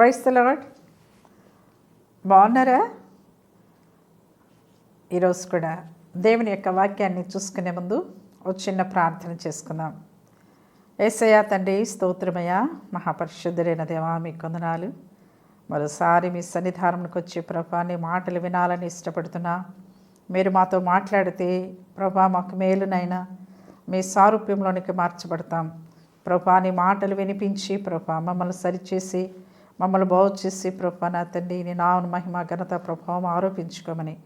క్రైస్తలవాడ్ బాగున్నారా? ఈరోజు కూడా దేవుని యొక్క వాక్యాన్ని చూసుకునే ముందు ఒక చిన్న ప్రార్థన చేసుకుందాం. ఏసయ్య తండ్రి స్తోత్రమయ్య మహాపరిశుద్ధుడైన దేవా మీ కొందనాలు. మరోసారి మీ సన్నిధానంకి వచ్చి ప్రభా నీ మాటలు వినాలని ఇష్టపడుతున్నా. మీరు మాతో మాట్లాడితే ప్రభా మాకు మేలునైనా మీ సారూప్యంలోనికి మార్చబడతాం. ప్రభా నీ మాటలు వినిపించి ప్రభా మమ్మల్ని సరిచేసి మమ్మల్ని బాగు చేసి ప్రభా నా తండ్రి నీ నామను మహిమ ఘనత ప్రభావం ఆరోపించుకోమని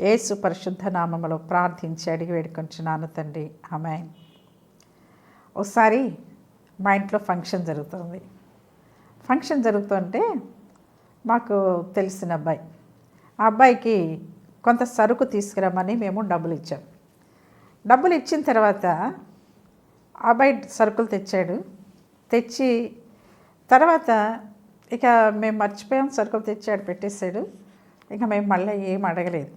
ఏసు పరిశుద్ధ నామములో ప్రార్థించి అడిగి వేడుకొంచున్నాను తండ్రి. ఆమె ఒకసారి మా ఇంట్లో ఫంక్షన్ జరుగుతుంది. ఫంక్షన్ జరుగుతుంటే మాకు తెలిసిన అబ్బాయి. ఆ అబ్బాయికి కొంత సరుకు తీసుకురమ్మని మేము డబ్బులు ఇచ్చాం. డబ్బులు ఇచ్చిన తర్వాత ఆ అబ్బాయి సరుకులు తెచ్చాడు. తెచ్చి తర్వాత ఇక మేము మర్చిపోయాం సరుకులు తెచ్చాడు పెట్టేశాడు. ఇక మేము మళ్ళీ ఏం అడగలేదు.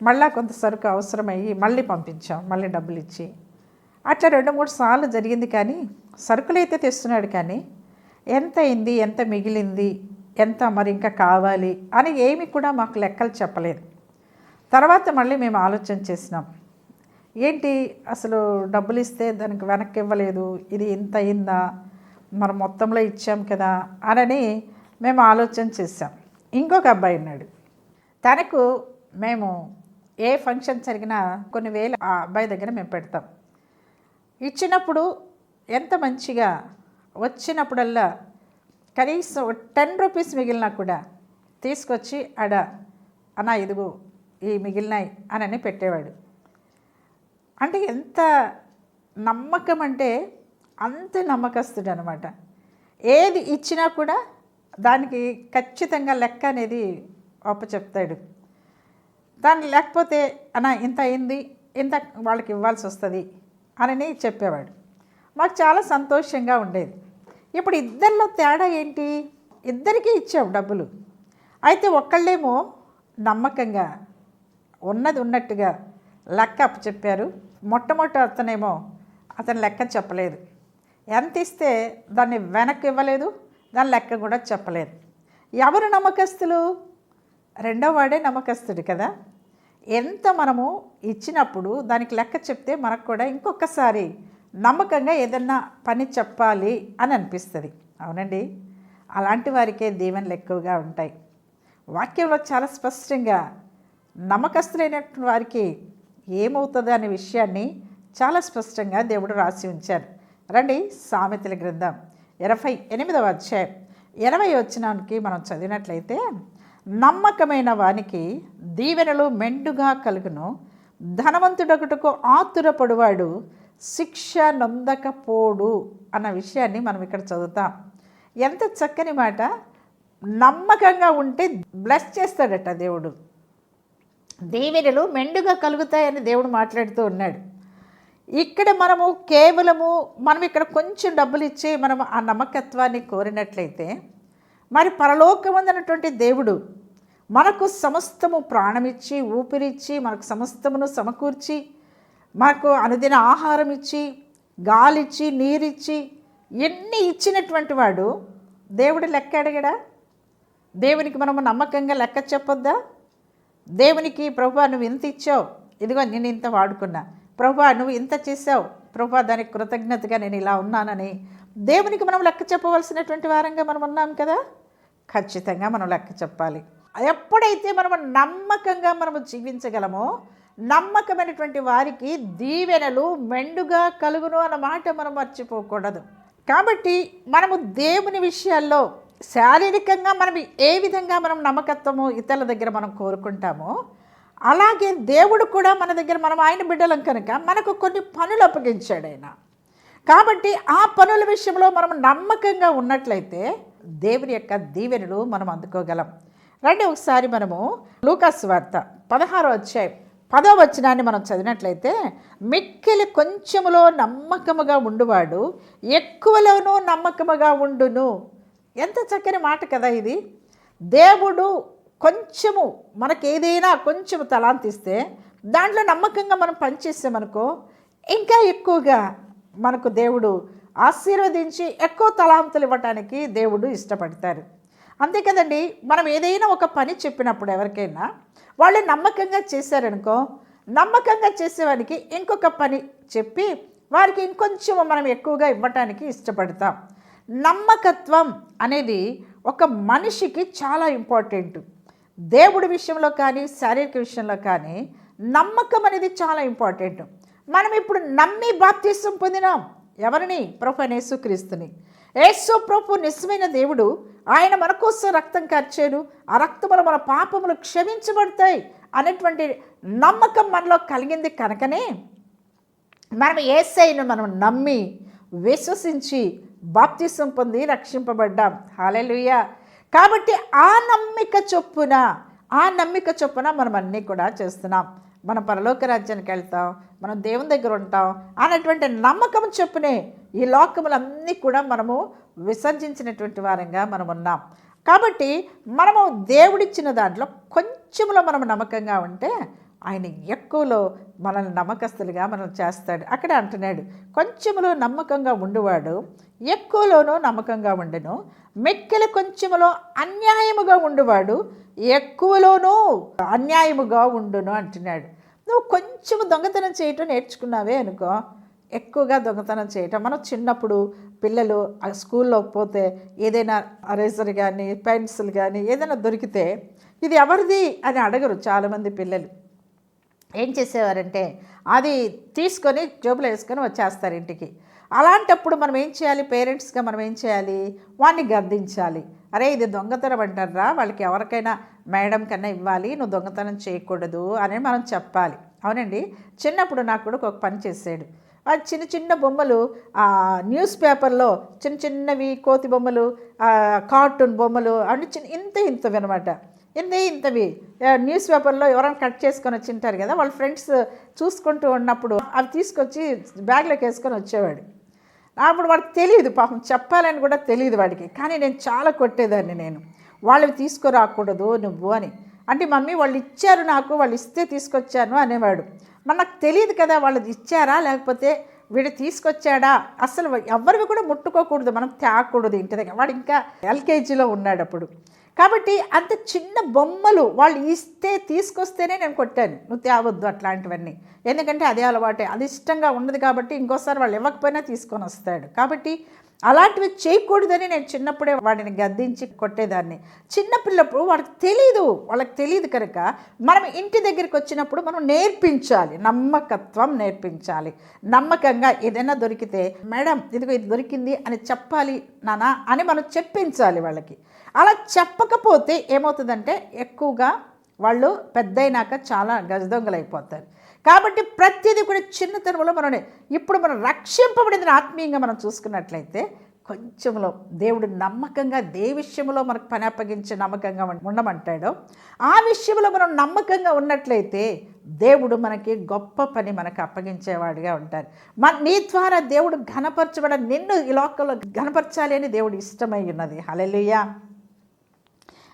మళ్ళా కొంత సరుకు అవసరమయ్యి మళ్ళీ పంపించాం మళ్ళీ డబ్బులు ఇచ్చి. అట్లా రెండు మూడు సార్లు జరిగింది కానీ సరుకులు అయితే తెస్తున్నాడు కానీ ఎంత అయింది ఎంత మిగిలింది ఎంత మరి ఇంకా కావాలి అని ఏమి కూడా మాకు లెక్కలు చెప్పలేదు. తర్వాత మళ్ళీ మేము ఆలోచన చేసినాం. ఏంటి అసలు డబ్బులు ఇస్తే దానికి వెనక్కి ఇవ్వలేదు ఇది ఇంత అయిందా? మనం మొత్తంలో ఇచ్చాం కదా అనని మేము ఆలోచన చేసాం ఇంకొక అబ్బాయి ఉన్నాడు. తనకు మేము ఏ ఫంక్షన్ జరిగినా కొన్ని వేలు ఆ అబ్బాయి దగ్గర మేము పెడతాం. ఇచ్చినప్పుడు ఎంత మంచిగా వచ్చినప్పుడల్లా కనీసం టెన్ రూపీస్ మిగిలినా కూడా తీసుకొచ్చి ఆడ అన్న ఇదిగో ఈ మిగిలినాయి అని పెట్టేవాడు. అంటే ఎంత నమ్మకం అంటే అంత నమ్మకస్తుడు అనమాట ఏది ఇచ్చినా కూడా దానికి ఖచ్చితంగా లెక్క అనేది చెప్తాడు. దాన్ని లేకపోతే అన్న ఇంత అయింది ఇంత వాళ్ళకి ఇవ్వాల్సి వస్తుంది అని చెప్పేవాడు. మాకు చాలా సంతోషంగా ఉండేది. ఇప్పుడు ఇద్దరిలో తేడా ఏంటి? ఇద్దరికీ ఇచ్చాం డబ్బులు. అయితే ఒక్కళ్ళేమో నమ్మకంగా ఉన్నది ఉన్నట్టుగా లెక్క చెప్పారు మొట్టమొట్ట అతనేమో అతను లెక్క చెప్పలేదు. ఎంత ఇస్తే దాన్ని వెనక్కి ఇవ్వలేదు దాని లెక్క కూడా చెప్పలేదు. ఎవరు నమ్మకస్తులు? రెండో వాడే నమ్మకస్తుడు కదా. ఎంత మనము ఇచ్చినప్పుడు దానికి లెక్క చెప్తే మనకు కూడా ఇంకొకసారి నమ్మకంగా ఏదన్నా పని చెప్పాలి అని అనిపిస్తుంది. అవునండి? అలాంటి వారికే దీవెనలు ఎక్కువగా ఉంటాయి. వాక్యంలో చాలా స్పష్టంగా నమ్మకస్తులైనటువంటి వారికి ఏమవుతుంది అనే విషయాన్ని చాలా స్పష్టంగా దేవుడు రాసి ఉంచారు. రండి సామెతల గ్రంథం ఇరవై ఎనిమిదవ అధ్యాయం. ఇరవై వచ్చినానికి మనం చదివినట్లయితే నమ్మకమైన వానికి దీవెనలు మెండుగా కలుగును. ధనవంతుడొకటకు ఆతురపడువాడు శిక్ష నొందకపోడు అన్న విషయాన్ని మనం ఇక్కడ చదువుతాం. ఎంత చక్కని మాట. నమ్మకంగా ఉంటే బ్లెస్ చేస్తాడట దేవుడు. దీవెనలు మెండుగా కలుగుతాయని దేవుడు మాట్లాడుతూ ఉన్నాడు. ఇక్కడ మనము కేవలము మనం ఇక్కడ కొంచెం డబ్బులు ఇచ్చి మనం ఆ నమ్మకత్వాన్ని కోరినట్లయితే మరి పరలోకమందనటువంటి దేవుడు మనకు సమస్తము ప్రాణమిచ్చి ఊపిరిచ్చి మనకు సమస్తమును సమకూర్చి మనకు అనుదిన ఆహారం ఇచ్చి గాలిచ్చి నీరిచ్చి ఎన్ని ఇచ్చినటువంటి వాడు దేవుడు లెక్క అడగడా? దేవునికి మనము నమ్మకంగా లెక్క చెప్పొద్దా? దేవునికి ప్రభు నువ్వు ఇంత ఇచ్చావు? ఇదిగో నేను ఇంత వాడుకున్నా. ప్రభా నువ్వు ఇంత చేసావు ప్రభా దానికి కృతజ్ఞతగా నేను ఇలా ఉన్నానని. దేవునికి మనం లెక్క చెప్పవలసినటువంటి వారంగా మనం ఉన్నాం కదా? ఖచ్చితంగా మనం లెక్క చెప్పాలి. ఎప్పుడైతే మనము నమ్మకంగా మనము జీవించగలమో నమ్మకమైనటువంటి వారికి దీవెనలు మెండుగా కలుగును అన్న మాట మనం మర్చిపోకూడదు. కాబట్టి మనము దేవుని విషయాల్లో శారీరకంగా మనం ఏ విధంగా మనం నమ్మకత్వము ఇతరుల దగ్గర మనం కోరుకుంటామో అలాగే దేవుడు కూడా మన దగ్గర మనం ఆయన బిడ్డలం కనుక మనకు కొన్ని పనులు అప్పగించాడు ఆయన. కాబట్టి ఆ పనుల విషయంలో మనం నమ్మకంగా ఉన్నట్లయితే దేవుని యొక్క దీవెనలు మనం అందుకోగలం. రండి ఒకసారి మనము లూకాస్ వార్త పదహారో అధ్యాయం పదో వచనాన్ని మనం చదివినట్లయితే మిక్కిలి కొంచెములో నమ్మకముగా ఉండువాడు ఎక్కువలోనూ నమ్మకముగా ఉండును. ఎంత చక్కని మాట కదా ఇది. దేవుడు కొంచెము మనకి ఏదైనా కొంచెం తలాంతిస్తే దాంట్లో నమ్మకంగా మనం పనిచేసామనుకో ఇంకా ఎక్కువగా మనకు దేవుడు ఆశీర్వదించి ఎక్కువ తలాంతులు ఇవ్వటానికి దేవుడు ఇష్టపడతారు. అంతే కదండి మనం ఏదైనా ఒక పని చెప్పినప్పుడు ఎవరికైనా వాళ్ళు నమ్మకంగా చేశారనుకో నమ్మకంగా చేసేవారికి ఇంకొక పని చెప్పి వారికి ఇంకొంచెం మనం ఎక్కువగా ఇవ్వటానికి ఇష్టపడతాం. నమ్మకత్వం అనేది ఒక మనిషికి చాలా ఇంపార్టెంట్. దేవుడి విషయంలో కానీ శారీరక విషయంలో కానీ నమ్మకం అనేది చాలా ఇంపార్టెంట్. మనం ఇప్పుడు నమ్మి బాప్తీసం పొందినాం. ఎవరిని? ప్రభు యేసుక్రీస్తుని. యేసు ప్రభు నిజమైన దేవుడు. ఆయన మన కోసం రక్తం ఖర్చేను ఆ రక్తములు మన పాపములు క్షమించబడతాయి అనేటువంటి నమ్మకం మనలో కలిగింది కనుకనే మనం ఏసైను మనం నమ్మి విశ్వసించి బాప్తిసం పొంది రక్షింపబడ్డాం. హాలెలుయ కాబట్టి ఆ నమ్మిక చొప్పున ఆ నమ్మిక చొప్పున మనం అన్నీ కూడా చేస్తున్నాం. మనం పరలోక రాజ్యానికి వెళ్తాం మనం దేవుని దగ్గర ఉంటాం అనేటువంటి నమ్మకం చొప్పునే ఈ లోకములన్నీ కూడా మనము విసర్జించినటువంటి వారంగా మనం ఉన్నాం. కాబట్టి మనము దేవుడిచ్చిన దాంట్లో కొంచెంలో మనం నమ్మకంగా ఉంటే ఆయన ఎక్కువలో మనల్ని నమ్మకస్తులుగా మనం చేస్తాడు. అక్కడ అంటున్నాడు కొంచెంలో నమ్మకంగా ఉండువాడు ఎక్కువలోనూ నమ్మకంగా ఉండను. మెక్కెల కొంచెములో అన్యాయముగా ఉండువాడు ఎక్కువలోనూ అన్యాయముగా ఉండును అంటున్నాడు. నువ్వు కొంచెం దొంగతనం చేయటం నేర్చుకున్నావే అనుకో. ఎక్కువగా దొంగతనం చేయటం. మనం చిన్నప్పుడు పిల్లలు ఆ స్కూల్లో పోతే ఏదైనా అరేజర్ కానీ పెన్సిల్ కానీ ఏదైనా దొరికితే ఇది ఎవరిది అని అడగరు చాలామంది పిల్లలు. ఏం చేసేవారంటే అది తీసుకొని జోబులో వేసుకొని వచ్చేస్తారు ఇంటికి. అలాంటప్పుడు మనం ఏం చేయాలి? పేరెంట్స్గా మనం ఏం చేయాలి? వాడిని గర్దించాలి అరే ఇది దొంగతనం అంటారా? వాళ్ళకి ఎవరికైనా మేడం కన్నా ఇవ్వాలి నువ్వు దొంగతనం చేయకూడదు అని మనం చెప్పాలి. అవునండి? చిన్నప్పుడు నాకు కూడా ఒక పని చేసాడు. ఆ చిన్న చిన్న బొమ్మలు ఆ న్యూస్ పేపర్లో చిన్న చిన్నవి కోతి బొమ్మలు కార్టూన్ బొమ్మలు అన్ని చిన్న ఇంత ఇంతవి అనమాట ఇంత ఇంతవి. న్యూస్ పేపర్లో ఎవరైనా కట్ చేసుకొని వచ్చింటారు కదా వాళ్ళ ఫ్రెండ్స్ చూసుకుంటూ ఉన్నప్పుడు అవి తీసుకొచ్చి బ్యాగ్లోకి వేసుకొని వచ్చేవాడు. అప్పుడు వాడికి తెలియదు పాపం చెప్పాలని కూడా తెలియదు వాడికి. కానీ నేను చాలా కొట్టేదాన్ని నేను. వాళ్ళవి తీసుకురాకూడదు నువ్వు అని. అంటే మమ్మీ వాళ్ళు ఇచ్చారు నాకు వాళ్ళు ఇస్తే తీసుకొచ్చాను అనేవాడు. మరి నాకు తెలియదు కదా వాళ్ళది ఇచ్చారా లేకపోతే వీడు తీసుకొచ్చాడా? అసలు ఎవరివి కూడా ముట్టుకోకూడదు మనం తేగకూడదు ఇంటి దగ్గర. వాడు ఇంకా ఎల్కేజీలో ఉన్నాడు అప్పుడు. కాబట్టి అంత చిన్న బొమ్మలు వాళ్ళు ఇస్తే తీసుకొస్తేనే నేను కొట్టాను. నువ్వు తేవద్దు అట్లాంటివన్నీ. ఎందుకంటే అదే అలవాటే. అది ఇష్టంగా ఉండదు కాబట్టి ఇంకోసారి వాళ్ళు ఇవ్వకపోయినా తీసుకొని వస్తాడు. కాబట్టి అలాంటివి చేయకూడదని నేను చిన్నప్పుడే వాడిని గద్దించి కొట్టేదాన్ని. చిన్నపిల్లప్పుడు వాడికి తెలీదు. వాళ్ళకి తెలియదు కనుక మనం ఇంటి దగ్గరికి వచ్చినప్పుడు మనం నేర్పించాలి. నమ్మకత్వం నేర్పించాలి. నమ్మకంగా ఏదైనా దొరికితే మేడం ఇదిగో ఇది దొరికింది అని చెప్పాలి నానా అని మనం చెప్పించాలి వాళ్ళకి. అలా చెప్పకపోతే ఏమవుతుందంటే ఎక్కువగా వాళ్ళు పెద్దయినాక చాలా గజదొంగలైపోతారు. కాబట్టి ప్రతిదీ కూడా చిన్నతనంలో మనం ఇప్పుడు మనం రక్షింపబడిన ఆత్మీయంగా మనం చూసుకున్నట్లయితే కొంచెంలో దేవుడు నమ్మకంగా దే విషయంలో మనకు పని అప్పగించి నమ్మకంగా ఉండమంటాడో ఆ విషయంలో మనం నమ్మకంగా ఉన్నట్లయితే దేవుడు మనకి గొప్ప పని మనకు అప్పగించేవాడిగా ఉంటారు. మన నీ ద్వారా దేవుడు ఘనపరచబడ నిన్ను ఈ లోకంలో ఘనపరచాలి అని దేవుడు ఇష్టమై ఉన్నది. హలెలుయా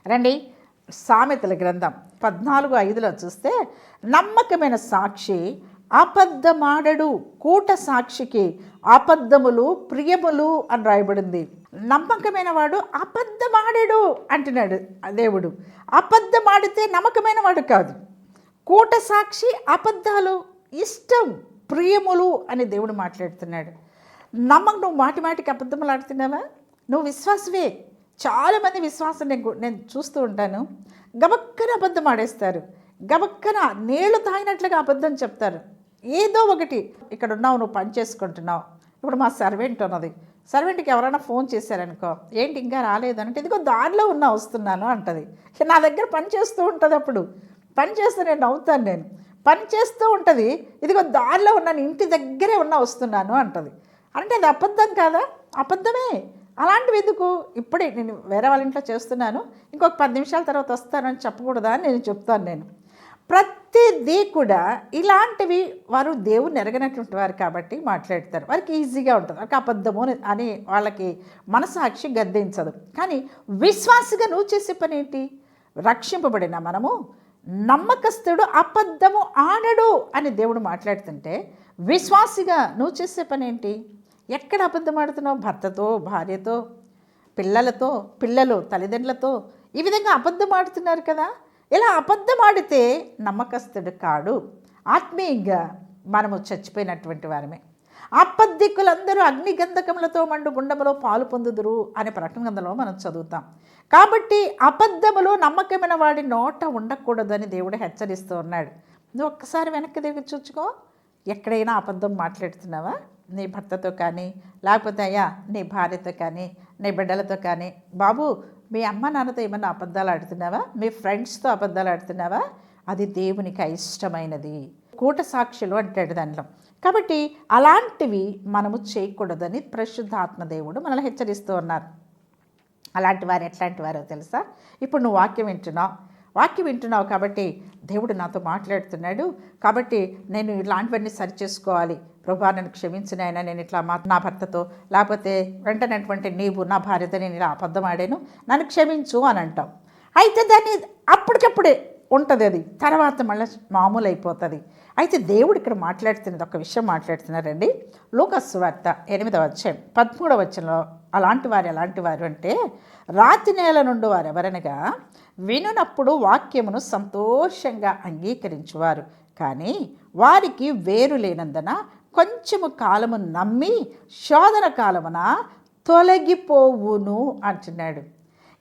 రండి. సామెతల గ్రంథం పద్నాలుగు ఐదులో చూస్తే నమ్మకమైన సాక్షి అబద్ధమాడడు కూట సాక్షికి అబద్ధములు ప్రియములు అని రాయబడింది. నమ్మకమైన వాడు అబద్ధమాడడు అంటున్నాడు దేవుడు. అబద్ధమాడితే నమ్మకమైన వాడు కాదు. కూట సాక్షి అబద్ధాలు ఇష్టం ప్రియములు అని దేవుడు మాట్లాడుతున్నాడు. నమ్మకం నువ్వు మాటి మాటికి అబద్ధములు ఆడుతున్నావా? నువ్వు విశ్వాసవే. చాలామంది విశ్వాసం నేను నేను చూస్తూ ఉంటాను. గబక్కన అబద్ధం ఆడేస్తారు. గబక్కన నీళ్ళు తాగినట్లుగా అబద్ధం చెప్తారు. ఏదో ఒకటి ఇక్కడ ఉన్నావు నువ్వు పని చేసుకుంటున్నావు. ఇప్పుడు మా సర్వెంట్ ఉన్నది. సర్వెంట్కి ఎవరైనా ఫోన్ చేశారనుకో ఏంటి ఇంకా రాలేదంటే ఇదిగో దారిలో ఉన్నా వస్తున్నాను అంటది. నా దగ్గర పని చేస్తూ ఉంటుంది అప్పుడు. పని చేస్తూ నేను నవ్వుతాను నేను. పని చేస్తూ ఉంటుంది ఇదిగో దారిలో ఉన్నాను ఇంటి దగ్గరే ఉన్నా వస్తున్నాను అంటది. అంటే అది అబద్ధం కాదా? అబద్ధమే. అలాంటివి ఎందుకు? ఇప్పుడే నేను వేరే వాళ్ళ ఇంట్లో చేస్తున్నాను. ఇంకొక పది నిమిషాల తర్వాత వస్తానని చెప్పకూడదా అని నేను చెప్తాను నేను. ప్రతిదీ కూడా ఇలాంటివి వారు దేవుని ఎరగనటువంటి వారు కాబట్టి మాట్లాడతారు. వారికి ఈజీగా ఉంటుంది. వారికి అబద్ధము అని వాళ్ళకి మనసాక్షి గద్దించదు. కానీ విశ్వాసగా నువ్వు చేసే పని ఏంటి? రక్షింపబడిన మనము నమ్మకస్తుడు అబద్ధము ఆడడు అని దేవుడు మాట్లాడుతుంటే విశ్వాసిగా నువ్వు చేసే పని ఏంటి? ఎక్కడ అబద్ధం ఆడుతున్నావు? భర్తతో భార్యతో పిల్లలతో పిల్లలు తల్లిదండ్రులతో? ఈ విధంగా అబద్ధం ఆడుతున్నారు కదా? ఇలా అబద్ధం ఆడితే నమ్మకస్తుడు కాడు. ఆత్మీయంగా మనము చచ్చిపోయినటువంటి వారమే. అబద్ధికులందరూ అగ్నిగంధకములతో మండు గుండములో పాలు పొందుదురు అనే ప్రకటన గ్రంథంలో మనం చదువుతాం. కాబట్టి అబద్ధములో నమ్మకమైన వాడి నోట ఉండకూడదని దేవుడు హెచ్చరిస్తూ ఉన్నాడు. నువ్వు ఒక్కసారి వెనక్కి తిరిగి చూచుకో. ఎక్కడైనా అబద్ధం మాట్లాడుతున్నావా? నీ భర్తతో కానీ లేకపోతే అయ్యా నీ భార్యతో కానీ నీ బిడ్డలతో కానీ బాబు మీ అమ్మ నాన్నతో ఏమన్నా అబద్ధాలు ఆడుతున్నావా? మీ ఫ్రెండ్స్తో అబద్ధాలు ఆడుతున్నావా? అది దేవునికి అయిష్టమైనది కూట సాక్షులు అంటాడు దాంట్లో కాబట్టి అలాంటివి మనము చేయకూడదని పరిశుద్ధాత్మ దేవుడు మనల్ని హెచ్చరిస్తూ ఉన్నారు. అలాంటి వారు ఎట్లాంటి వారో తెలుసా? ఇప్పుడు నువ్వు వాక్యం వింటున్నావు. వాక్యం వింటున్నావు కాబట్టి దేవుడు నాతో మాట్లాడుతున్నాడు. కాబట్టి నేను ఇలాంటివన్నీ సరి చేసుకోవాలి ప్రభా నన్ను క్షమించిన ఆయన నేను ఇట్లా మా నా భర్తతో లేకపోతే వెంటనేటువంటి నీవు నా భార్యతో నేను ఇలా అబద్ధం ఆడాను నన్ను క్షమించు అని అంటాం. అయితే దాన్ని అప్పటికప్పుడే ఉంటుంది అది. తర్వాత మళ్ళీ మామూలు అయిపోతుంది అయితే దేవుడు ఇక్కడ మాట్లాడుతున్నది ఒక విషయం మాట్లాడుతున్నారండి. లోకస్ వార్త ఎనిమిదవ వచ్చాం పదమూడవ వచ్చంలో అలాంటి వారు ఎలాంటి వారు అంటే రాతి నేల నుండి వారు ఎవరనగా వినునప్పుడు వాక్యమును సంతోషంగా అంగీకరించువారు. కానీ వారికి వేరు లేనందున కొంచెము కాలము నమ్మి శోధన కాలమున తొలగిపోవును అంటున్నాడు.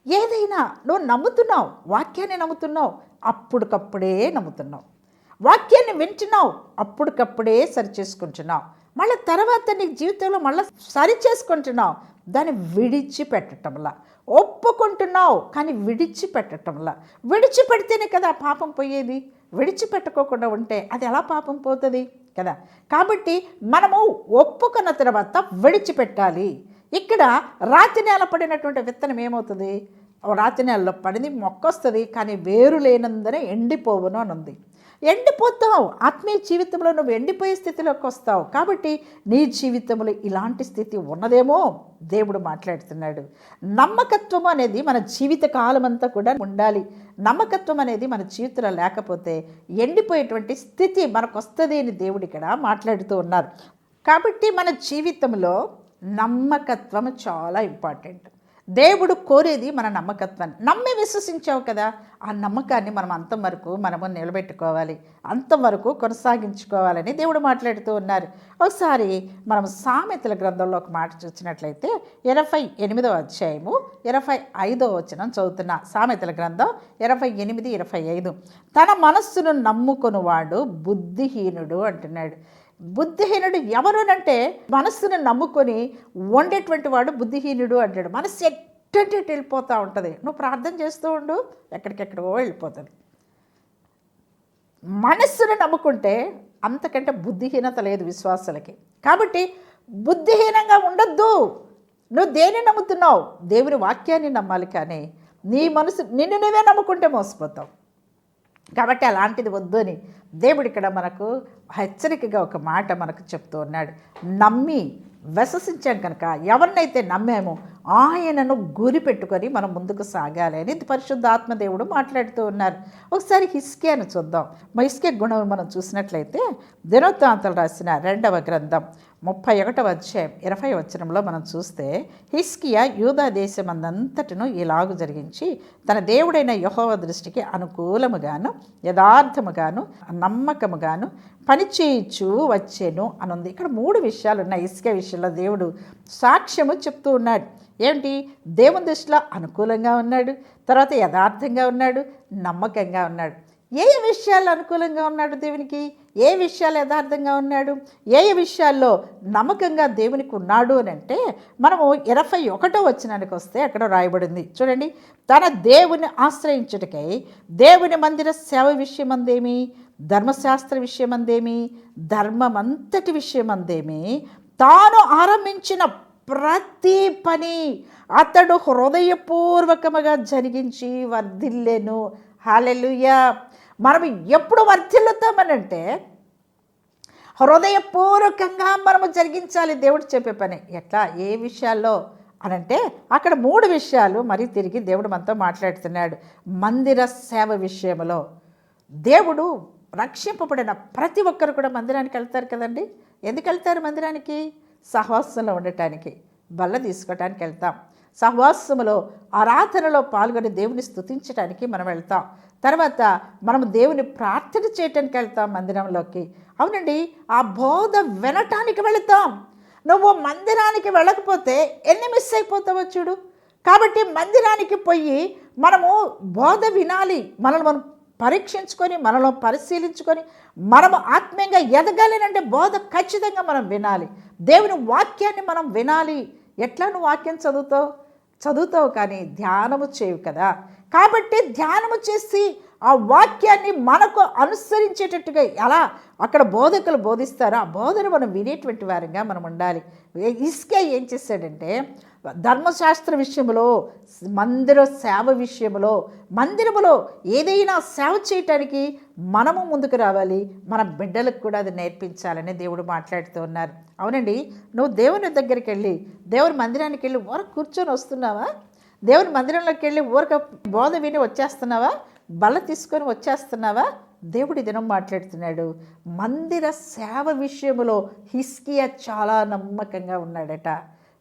ఏదైనా నువ్వు నమ్ముతున్నావు వాక్యాన్ని నమ్ముతున్నావు అప్పటికప్పుడే నమ్ముతున్నావు. వాక్యాన్ని వింటున్నావు అప్పటికప్పుడే సరి చేసుకుంటున్నావు మళ్ళీ తర్వాత నీ జీవితంలో మళ్ళీ సరి చేసుకుంటున్నావు దాన్ని విడిచిపెట్టడంలా ఒప్పుకుంటున్నావు కానీ విడిచిపెట్టడంలా విడిచిపెడితేనే కదా పాపం పోయేది? విడిచిపెట్టుకోకుండా ఉంటే అది ఎలా పాపం పోతుంది? కదా. కాబట్టి మనము ఒప్పుకున్న తర్వాత విడిచిపెట్టాలి. ఇక్కడ రాతి నేల పడినటువంటి విత్తనం ఏమవుతుంది? రాతి నేలలో పడింది మొక్కొస్తుంది కానీ వేరు లేనందునే ఎండిపోవును అని ఉంది ఎండిపోతావు. ఆత్మీయ జీవితంలో నువ్వు ఎండిపోయే స్థితిలోకి వస్తావు. కాబట్టి నీ జీవితంలో ఇలాంటి స్థితి ఉన్నదేమో దేవుడు మాట్లాడుతున్నాడు. నమ్మకత్వం అనేది మన జీవిత కాలం అంతా కూడా ఉండాలి. నమ్మకత్వం అనేది మన జీవితంలో లేకపోతే ఎండిపోయేటువంటి స్థితి మనకు వస్తుంది అని దేవుడు ఇక్కడ మాట్లాడుతూ ఉన్నారు. కాబట్టి మన జీవితంలో నమ్మకత్వం చాలా ఇంపార్టెంట్. దేవుడు కోరేది మన నమ్మకత్వాన్ని. నమ్మి విశ్వసించావు కదా ఆ నమ్మకాన్ని మనం అంతం వరకు మనము నిలబెట్టుకోవాలి. అంతవరకు కొనసాగించుకోవాలని దేవుడు మాట్లాడుతూ ఉన్నారు. ఒకసారి మనం సామెతల గ్రంథంలో ఒక మాట చూసినట్లయితే ఇరవై ఎనిమిదవ అధ్యాయము ఇరవై ఐదో వచనం చదువుతున్న సామెతల గ్రంథం ఇరవై ఎనిమిది ఇరవై ఐదు. తన మనస్సును నమ్ముకొనివాడు బుద్ధిహీనుడు అంటున్నాడు. బుద్ధిహీనుడు ఎవరునంటే మనస్సును నమ్ముకొని వండేటువంటి వాడు బుద్ధిహీనుడు అంటాడు. మనస్సు ఎట్టంటే వెళ్ళిపోతూ ఉంటుంది. నువ్వు ప్రార్థన చేస్తూ ఉండు ఎక్కడికెక్కడికో వెళ్ళిపోతుంది. మనస్సును నమ్ముకుంటే అంతకంటే బుద్ధిహీనత లేదు విశ్వాసాలకి. కాబట్టి బుద్ధిహీనంగా ఉండొద్దు. నువ్వు దేన్ని నమ్ముతున్నావు? దేవుని వాక్యాన్ని నమ్మాలి కానీ నీ మనసు నిన్ను నువ్వే నమ్ముకుంటే మోసపోతావు. కాబట్టి అలాంటిది వద్దు అని దేవుడు ఇక్కడ మనకు హెచ్చరికగా ఒక మాట మనకు చెప్తూ ఉన్నాడు. నమ్మి విశ్వసించాం కనుక ఎవరినైతే నమ్మామో ఆయనను గురి పెట్టుకొని మనం ముందుకు సాగాలి అని పరిశుద్ధాత్మ దేవుడు మాట్లాడుతూ ఉన్నారు. ఒకసారి హిస్కియాను చూద్దాం. మా హిస్కే గుణం మనం చూసినట్లయితే దినోత్తాంతలు రాసిన రెండవ గ్రంథం ముప్పై ఒకటవ అధ్యాయం ఇరవై వచనంలో మనం చూస్తే హిస్కియా యూదా దేశమందంతటిను ఇలాగు జరిగించి తన దేవుడైన యహోవ దృష్టికి అనుకూలముగాను యథార్థముగాను నమ్మకముగాను పనిచేయచ్చు వచ్చేను అని ఉంది ఇక్కడ మూడు విషయాలు ఉన్నాయి ఇసుక విషయంలో. దేవుడు సాక్ష్యము చెప్తూ ఉన్నాడు. ఏమిటి? దేవుని దృష్టిలో అనుకూలంగా ఉన్నాడు తర్వాత యథార్థంగా ఉన్నాడు నమ్మకంగా ఉన్నాడు. ఏ ఏ అనుకూలంగా ఉన్నాడు దేవునికి? ఏ విషయాలు యథార్థంగా ఉన్నాడు? ఏ ఏ విషయాల్లో నమ్మకంగా దేవునికి ఉన్నాడు అని అంటే మనము ఇరవై ఒకటో వచ్చినానికి వస్తే అక్కడ రాయబడింది. చూడండి తన దేవుని ఆశ్రయించుటకై దేవుని మందిర సేవ విషయమందేమి? ధర్మశాస్త్ర విషయమందేమి? ధర్మమంతటి విషయమందేమి? తాను ఆరంభించిన ప్రతి పని అతడు హృదయపూర్వకముగా జరిగించి వర్ధిల్లెను. హాలెలుయా మనం ఎప్పుడు వర్ధిల్లుతామనంటే హృదయపూర్వకంగా మనము జరిగించాలి దేవుడు చెప్పే పని. ఎట్లా? ఏ విషయాల్లో? అనంటే అక్కడ మూడు విషయాలు మరి తిరిగి దేవుడు మనతో మాట్లాడుతున్నాడు. మందిర సేవ విషయంలో. దేవుడు రక్షింపబడిన ప్రతి ఒక్కరు కూడా మందిరానికి వెళ్తారు కదండి? ఎందుకు వెళ్తారు మందిరానికి? సహవాసంలో ఉండటానికి బల్ల తీసుకోవటానికి వెళ్తాం. సహవాసములో ఆరాధనలో పాల్గొని దేవుని స్థుతించడానికి మనం వెళ్తాం. తర్వాత మనం దేవుని ప్రార్థన చేయటానికి వెళ్తాం మందిరంలోకి. అవునండి ఆ బోధ వినటానికి వెళతాం. నువ్వు మందిరానికి వెళ్ళకపోతే ఎన్ని మిస్ అయిపోతావో చూడు. కాబట్టి మందిరానికి పోయి మనము బోధ వినాలి. మనల్ని మనం పరీక్షించుకొని మనలో పరిశీలించుకొని మనము ఆత్మీయంగా ఎదగాలినంటే బోధ ఖచ్చితంగా మనం వినాలి. దేవుని వాక్యాన్ని మనం వినాలి. ఎట్లా నువ్వు వాక్యం చదువుతావు? చదువుతావు కానీ ధ్యానము చేయవు కదా. కాబట్టి ధ్యానము చేసి ఆ వాక్యాన్ని మనకు అనుసరించేటట్టుగా ఎలా? అక్కడ బోధకులు బోధిస్తారో? ఆ బోధన మనం వినేటువంటి వారంగా మనం ఉండాలి. ఇస్కే ఏం చేశాడంటే ధర్మశాస్త్ర విషయంలో మందిర సేవ విషయంలో మందిరములో ఏదైనా సేవ చేయటానికి మనము ముందుకు రావాలి మన బిడ్డలకు కూడా అది నేర్పించాలని దేవుడు మాట్లాడుతూ ఉన్నారు. అవునండి నువ్వు దేవుని దగ్గరికి వెళ్ళి దేవుని మందిరానికి వెళ్ళి ఊర కూర్చొని వస్తున్నావా? దేవుని మందిరంలోకి వెళ్ళి ఊరక బోధ విని వచ్చేస్తున్నావా? బల్ల తీసుకొని వచ్చేస్తున్నావా? దేవుడి దినం మాట్లాడుతున్నాడు. మందిర సేవ విషయంలో హిస్కియా చాలా నమ్మకంగా ఉన్నాడట.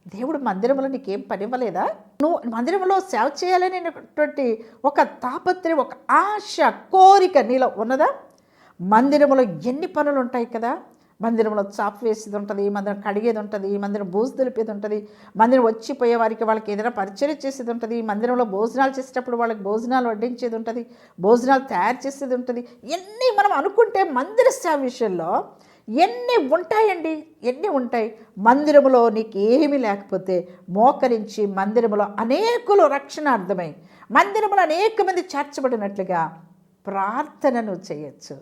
దేవుడు మందిరంలో నీకేం పనివ్వలేదా నువ్వు మందిరంలో సేవ చేయాలనేటువంటి ఒక తాపత్రయం ఒక ఆశ కోరిక నీలో ఉన్నదా? మందిరంలో ఎన్ని పనులు ఉంటాయి కదా? మందిరంలో చాప్ వేసేది ఉంటుంది మందిరం కడిగేది ఉంటుంది మందిరం భోజనం దులిపేది ఉంటుంది మందిరం వచ్చిపోయే వారికి వాళ్ళకి ఏదైనా పరిచయం చేసేది ఉంటుంది మందిరంలో భోజనాలు చేసేటప్పుడు వాళ్ళకి భోజనాలు వడ్డించేది ఉంటుంది భోజనాలు తయారు చేసేది ఉంటుంది. ఎన్ని మనం అనుకుంటే మందిర సేవ విషయంలో ఎన్ని ఉంటాయండి? ఎన్ని ఉంటాయి? మందిరములో నీకు ఏమీ లేకపోతే మోకరించి మందిరములో అనేకులు రక్షణార్థమై మందిరములో అనేక మంది చేర్చబడినట్లుగా ప్రార్థనను చేయొచ్చు.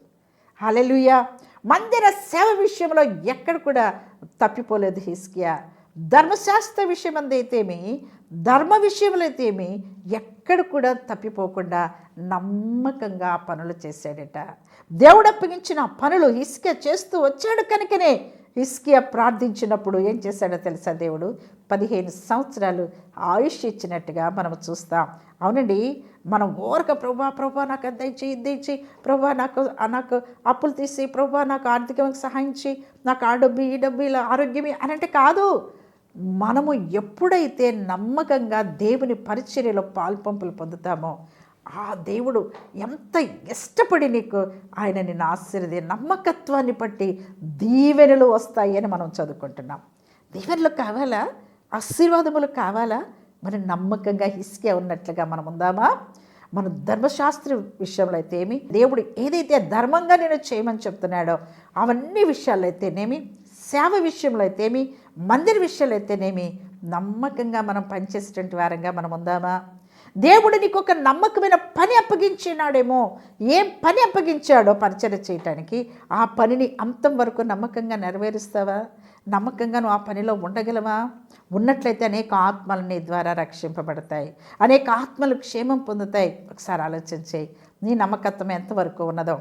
హలెలుయా మందిర సేవ విషయంలో ఎక్కడ కూడా తప్పిపోలేదు హిస్కియా ధర్మశాస్త్ర విషయం అందైతేమి ధర్మ విషయంలో అయితేమి ఎక్కడ కూడా తప్పిపోకుండా నమ్మకంగా పనులు చేశాడట. దేవుడు అప్పగించిన పనులు హిస్కియా చేస్తూ వచ్చాడు కనుకనే హిస్కియా ప్రార్థించినప్పుడు ఏం చేశాడో తెలుసా దేవుడు? పదిహేను సంవత్సరాలు ఆయుష్ ఇచ్చినట్టుగా మనం చూస్తాం. అవునండి మనం ఓరక ప్రభా ప్రభా నాకు అది దయచేయి ఇది దయచేయి ప్రభా నాకు నాకు అప్పులు తీసి ప్రభా నాకు ఆర్థికంగా సహాయించి నాకు ఆ డబ్బు ఈ డబ్బు ఇలా ఆరోగ్యమే అని అంటే కాదు. మనము ఎప్పుడైతే నమ్మకంగా దేవుని పరిచర్యలో పాల్పంపులు పొందుతామో ఆ దేవుడు ఎంత ఇష్టపడి నీకు ఆయన నిన్ను ఆశీర్వది నమ్మకత్వాన్ని బట్టి దీవెనలు వస్తాయి అని మనం చదువుకుంటున్నాం. దీవెనలు కావాలా? ఆశీర్వాదములు కావాలా? మరి నమ్మకంగా హిస్కే ఉన్నట్లుగా మనం ఉందామా? మన ధర్మశాస్త్ర విషయంలో అయితే ఏమి? దేవుడు ఏదైతే ధర్మంగా నేను చేయమని చెప్తున్నాడో అవన్నీ విషయాలు అయితేనేమి సేవ విషయంలో అయితేమి మందిర విషయాలు అయితేనేమి నమ్మకంగా మనం పనిచేసేటువంటి వారంగా మనం ఉందామా? దేవుడు నీకు ఒక నమ్మకమైన పని అప్పగించినాడేమో. ఏం పని అప్పగించాడో పరిచయం చేయటానికి ఆ పనిని అంతం వరకు నమ్మకంగా నెరవేరుస్తావా? నమ్మకంగా నువ్వు ఆ పనిలో ఉండగలవా? ఉన్నట్లయితే అనేక ఆత్మలు నీ ద్వారా రక్షింపబడతాయి. అనేక ఆత్మలు క్షేమం పొందుతాయి. ఒకసారి ఆలోచించేయి నీ నమ్మకత్వం ఎంతవరకు ఉన్నదో.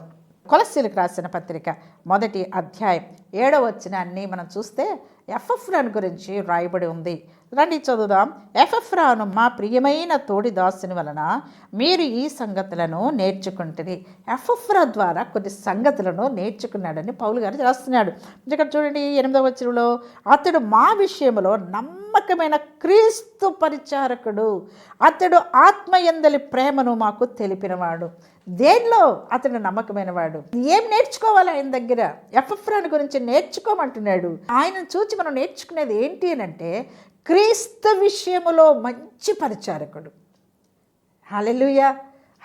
కొలసీలకు రాసిన పత్రిక మొదటి అధ్యాయం ఏడవ వచ్చిన అన్నీ మనం చూస్తే ఎఫ్ఎఫ్రాన్ గురించి రాయబడి ఉంది. రండి చదువుదాం ఎఫ్ఎఫ్రాను మా ప్రియమైన తోడి దాసుని వలన మీరు ఈ సంగతులను నేర్చుకుంటుంది ఎఫ్ఎఫ్రా ద్వారా కొన్ని సంగతులను నేర్చుకున్నాడని పౌలు గారు రాస్తున్నాడు. ఇక్కడ చూడండి ఎనిమిదవ వచనంలో అతడు మా విషయంలో నమ్మకమైన క్రీస్తు పరిచారకుడు. అతడు ఆత్మయందలి ప్రేమను మాకు తెలిపినవాడు. దేనిలో అతడు నమ్మకమైన వాడు? ఏం నేర్చుకోవాలి ఆయన దగ్గర? ఎఫ్ఎఫ్రాన్ గురించి నేర్చుకోమంటున్నాడు. ఆయన చూచి మనం నేర్చుకునేది ఏంటి అని అంటే క్రీస్తు విషయములో మంచి పరిచారకుడు. హలెలుయ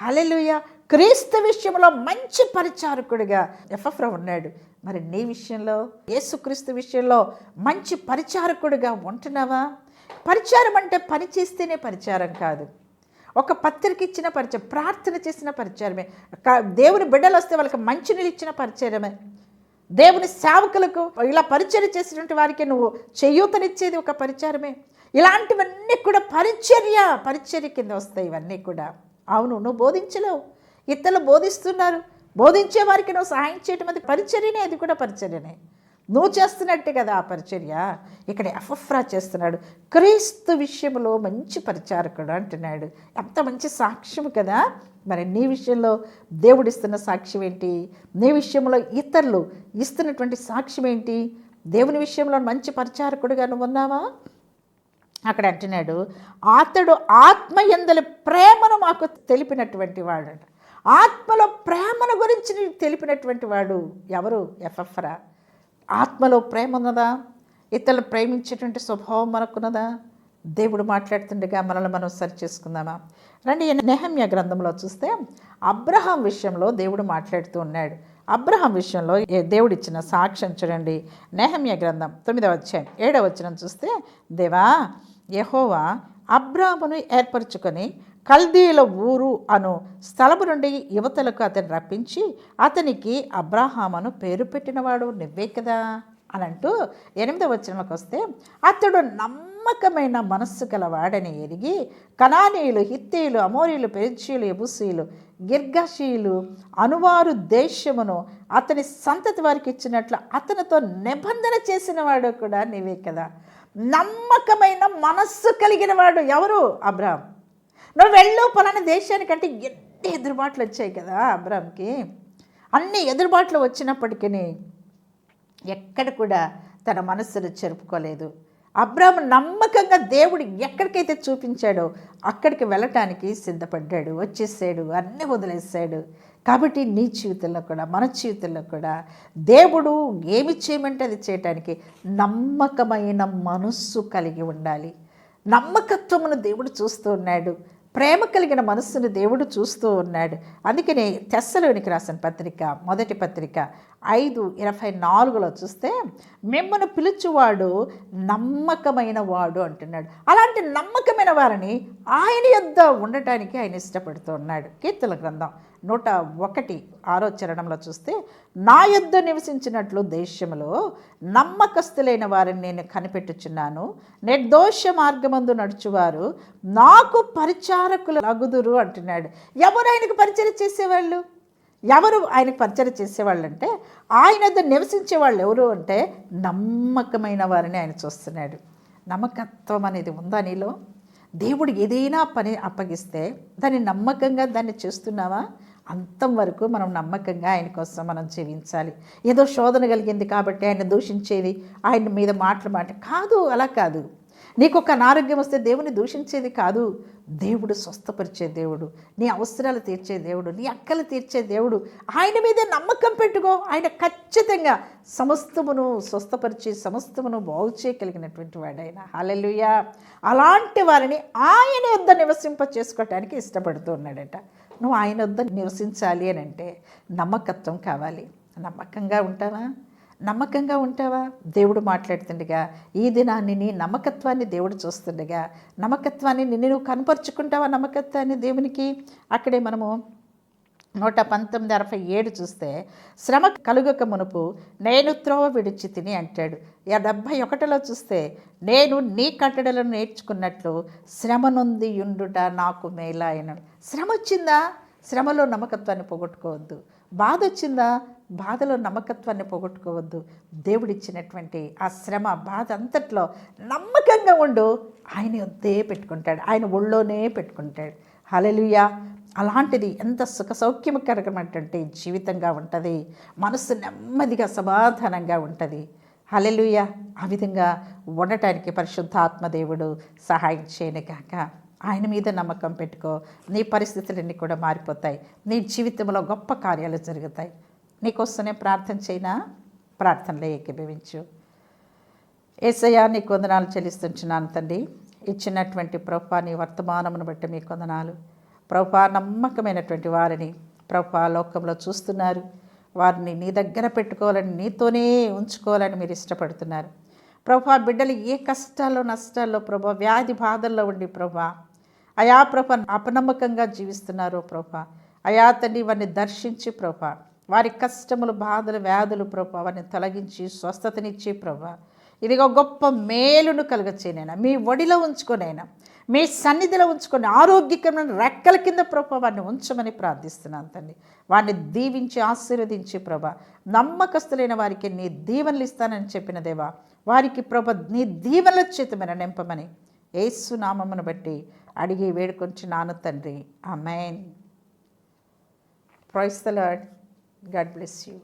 హలెలుయ క్రీస్తు విషయంలో మంచి పరిచారకుడిగా ఎఫ్ఎఫ్రా ఉన్నాడు. మరి నీ విషయంలో యేసుక్రీస్తు విషయంలో మంచి పరిచారకుడిగా ఉంటున్నావా? పరిచారం అంటే పని చేస్తేనే పరిచారం కాదు. ఒక పత్రిక ఇచ్చిన పరిచయం ప్రార్థన చేసిన పరిచయమే దేవుని బిడ్డలు వస్తే వాళ్ళకి మంచినీళ్ళు ఇచ్చిన పరిచయమే దేవుని సేవకులకు ఇలా పరిచయం చేసినటువంటి వారికి నువ్వు చేయూతనిచ్చేది ఒక పరిచారమే. ఇలాంటివన్నీ కూడా పరిచర్య పరిచర్య కింద వస్తాయి ఇవన్నీ కూడా. అవును నువ్వు బోధించలేవు. ఇతరులు బోధిస్తున్నారు. బోధించే వారికి నువ్వు సహాయం చేయటం అది పరిచర్యనే అది కూడా పరిచర్యనే. నువ్వు చేస్తున్నట్టే కదా ఆ పరిచర్య. ఇక్కడ ఎఫ్ఎఫ్రా చేస్తున్నాడు. క్రీస్తు విషయంలో మంచి పరిచారకుడు అంటున్నాడు. ఎంత మంచి సాక్ష్యం కదా. మరి నీ విషయంలో దేవుడిస్తున్న సాక్ష్యం ఏంటి? నీ విషయంలో ఇతరులు ఇస్తున్నటువంటి సాక్ష్యం ఏంటి? దేవుని విషయంలో మంచి పరిచారకుడుగా నువ్వు ఉన్నావా? అక్కడ అంటున్నాడు అతడు ఆత్మ ప్రేమను మాకు తెలిపినటువంటి వాడు ఆత్మలో ప్రేమను గురించి తెలిపినటువంటి వాడు ఎవరు? ఎఫ్ఎఫ్రా. ఆత్మలో ప్రేమ ఉన్నదా? ఇతరులు ప్రేమించేటువంటి స్వభావం మనకున్నదా? దేవుడు మాట్లాడుతుండగా మనల్ని మనం సరి చేసుకుందామా? రండి ఈ నెహమ్య గ్రంథంలో చూస్తే అబ్రహాం విషయంలో దేవుడు మాట్లాడుతూ ఉన్నాడు. అబ్రహాం విషయంలో దేవుడిచ్చిన దేవుడు ఇచ్చిన సాక్ష్యం చూడండి. నెహమ్య గ్రంథం తొమ్మిదవ వచ్చాయి ఏడవ వచ్చిన చూస్తే దేవా యహోవా అబ్రహమును ఏర్పరచుకొని కల్దీల ఊరు అను స్థలము నుండి యువతలకు అతను రప్పించి అతనికి అబ్రాహామను పేరు పెట్టినవాడు నువ్వే కదా? అని అంటూ ఎనిమిదవ వచనంలోకి వస్తే అతడు నమ్మకమైన మనస్సు గలవాడని ఎరిగి కనానీయులు హిత్తీయులు అమోరీలు పెరిచీలు ఎబుసీలు గిర్గశీలు అనువారు దేశమును అతని సంతతి వారికి ఇచ్చినట్లు అతనితో నిబంధన చేసిన వాడు కూడా నీవే కదా? నమ్మకమైన మనస్సు కలిగిన వాడు ఎవరు? అబ్రాహం నువ్వు వెళ్ళు పలానా దేశానికంటే ఎన్ని ఎదురుబాట్లు వచ్చాయి కదా అబ్రామ్కి అన్ని ఎదురుబాట్లు వచ్చినప్పటికీ ఎక్కడ కూడా తన మనస్సును చెరుపుకోలేదు. అబ్రామ్ నమ్మకంగా దేవుడు ఎక్కడికైతే చూపించాడో అక్కడికి వెళ్ళటానికి సిద్ధపడ్డాడు వచ్చేసాడు అన్నీ వదిలేసాడు. కాబట్టి నీ జీవితంలో కూడా మన జీవితంలో కూడా దేవుడు ఏమి చేయమంటే అది చేయటానికి నమ్మకమైన మనస్సు కలిగి ఉండాలి. నమ్మకత్వమును దేవుడు చూస్తూ ఉన్నాడు. ప్రేమ కలిగిన మనస్సును దేవుడు చూస్తూ ఉన్నాడు. అందుకనే తెస్సలోనికి రాసిన పత్రిక మొదటి పత్రిక ఐదు ఇరవై నాలుగులో చూస్తే మిమ్మల్ని పిలుచువాడు నమ్మకమైన వాడు అంటున్నాడు. అలాంటి నమ్మకమైన వారిని ఆయన యొద్ద ఉండటానికి ఆయన ఇష్టపడుతూ ఉన్నాడు కీర్తన గ్రంథం నూట ఒకటి ఆరో చరణంలో చూస్తే నా యొద్ద నివసించినట్లు దేశంలో నమ్మకస్తులైన వారిని నేను కనిపెట్టుచున్నాను. నిర్దోష మార్గమందు నడుచువారు నాకు పరిచారకులు అగుదురు అంటున్నాడు. ఎవరు ఆయనకు పరిచయం చేసేవాళ్ళు? ఎవరు ఆయనకు పరిచయం చేసేవాళ్ళంటే ఆయన నివసించే వాళ్ళు ఎవరు అంటే నమ్మకమైన వారిని ఆయన చూస్తున్నాడు. నమ్మకత్వం అనేది ఉందా నీలో? దేవుడు ఏదైనా పని అప్పగిస్తే దాన్ని నమ్మకంగా దాన్ని చేస్తున్నావా? అంతం వరకు మనం నమ్మకంగా ఆయన కోసం మనం జీవించాలి. ఏదో శోధన కలిగింది కాబట్టి ఆయన దూషించేది ఆయన మీద మాటలు మాట కాదు అలా కాదు. నీకు ఒక అనారోగ్యం వస్తే దేవుని దూషించేది కాదు. దేవుడు స్వస్థపరిచే దేవుడు. నీ అవసరాలు తీర్చే దేవుడు. నీ అక్కలు తీర్చే దేవుడు. ఆయన మీదే నమ్మకం పెట్టుకో. ఆయన ఖచ్చితంగా సమస్తమును స్వస్థపరిచి సమస్తమును బాగు చేయగలిగినటువంటి వాడు ఆయన అలాంటి వారిని ఆయన యొద్ద నివసింప చేసుకోవటానికి ఇష్టపడుతూ ఉన్నాడట. నువ్వు ఆయన వద్ద నివసించాలి అని అంటే నమ్మకత్వం కావాలి. నమ్మకంగా ఉంటావా? నమ్మకంగా ఉంటావా? దేవుడు మాట్లాడుతుండగా ఈ దినాన్ని నీ నమ్మకత్వాన్ని దేవుడు చూస్తుండగా నమ్మకత్వాన్ని నిన్ను నువ్వు కనపరుచుకుంటావా నమ్మకత్వాన్ని దేవునికి? అక్కడే మనము నూట పంతొమ్మిది అరవై ఏడు చూస్తే శ్రమ కలుగక మునుపు నేను త్రోవ విడిచి తిని అంటాడు. డెబ్భై ఒకటిలో చూస్తే నేను నీ కట్టడలను నేర్చుకున్నట్లు శ్రమ నొంది యుండుట నాకు మేలా అయిన శ్రమ వచ్చిందా? శ్రమలో నమ్మకత్వాన్ని పోగొట్టుకోవద్దు. బాధ వచ్చిందా? బాధలో నమ్మకత్వాన్ని పోగొట్టుకోవద్దు. దేవుడిచ్చినటువంటి ఆ శ్రమ బాధ అంతట్లో నమ్మకంగా ఉండు. ఆయన వద్దే పెట్టుకుంటాడు. ఆయన ఒళ్ళోనే పెట్టుకుంటాడు. హలలుయా అలాంటిది ఎంత సుఖ సౌఖ్యకరమైనటువంటి జీవితంగా ఉంటుంది. మనసు నెమ్మదిగా సమాధానంగా ఉంటుంది. హలెలుయ ఆ విధంగా ఉండటానికి పరిశుద్ధాత్మదేవుడు సహాయం చేయను కాక ఆయన మీద నమ్మకం పెట్టుకో. నీ పరిస్థితులన్నీ కూడా మారిపోతాయి. నీ జీవితంలో గొప్ప కార్యాలు జరుగుతాయి. నీకోసమే ప్రార్థన చేయనా ప్రార్థనలో ఏకీభవించు. ఏసయ్యా నీ కొందనాలు చెల్లిస్తుంటున్నాను తండ్రి. ఇచ్చినటువంటి ప్రభా నీ వర్తమానమును బట్టి మీ కొందనాలు ప్రభా నమ్మకమైనటువంటి వారిని ప్రభా లోకంలో చూస్తున్నారు. వారిని నీ దగ్గర పెట్టుకోవాలని నీతోనే ఉంచుకోవాలని మీరు ఇష్టపడుతున్నారు. ప్రభా బిడ్డలు ఏ కష్టాల్లో నష్టాల్లో ప్రభా వ్యాధి బాధల్లో ఉండి ప్రభా అయా ప్రభ అపనమ్మకంగా జీవిస్తున్నారో ప్రభ. అయా తండ్రి వారిని దర్శించి ప్రభ. వారి కష్టములు బాధలు వ్యాధులు ప్రభ వారిని తొలగించి స్వస్థతనిచ్చి ప్రభ. ఇదిగో గొప్ప మేలును కలుగచ్చేనైనా మీ ఒడిలో ఉంచుకొనైనా మీ సన్నిధిలో ఉంచుకొని ఆరోగ్యకరమైన రెక్కల కింద ప్రభ వారిని ఉంచమని ప్రార్థిస్తున్నాను తండ్రి వారిని దీవించి ఆశీర్వదించి ప్రభ. నమ్మకస్తులైన వారికి నీ దీవెనలు ఇస్తానని చెప్పిన దేవా. వారికి ప్రభ నీ దీవెనల చేతమైన నింపమని ఏసు నామమును బట్టి అడిగి వేడుకొంచున్నాను నాను తండ్రి. Amen praise the Lord God bless you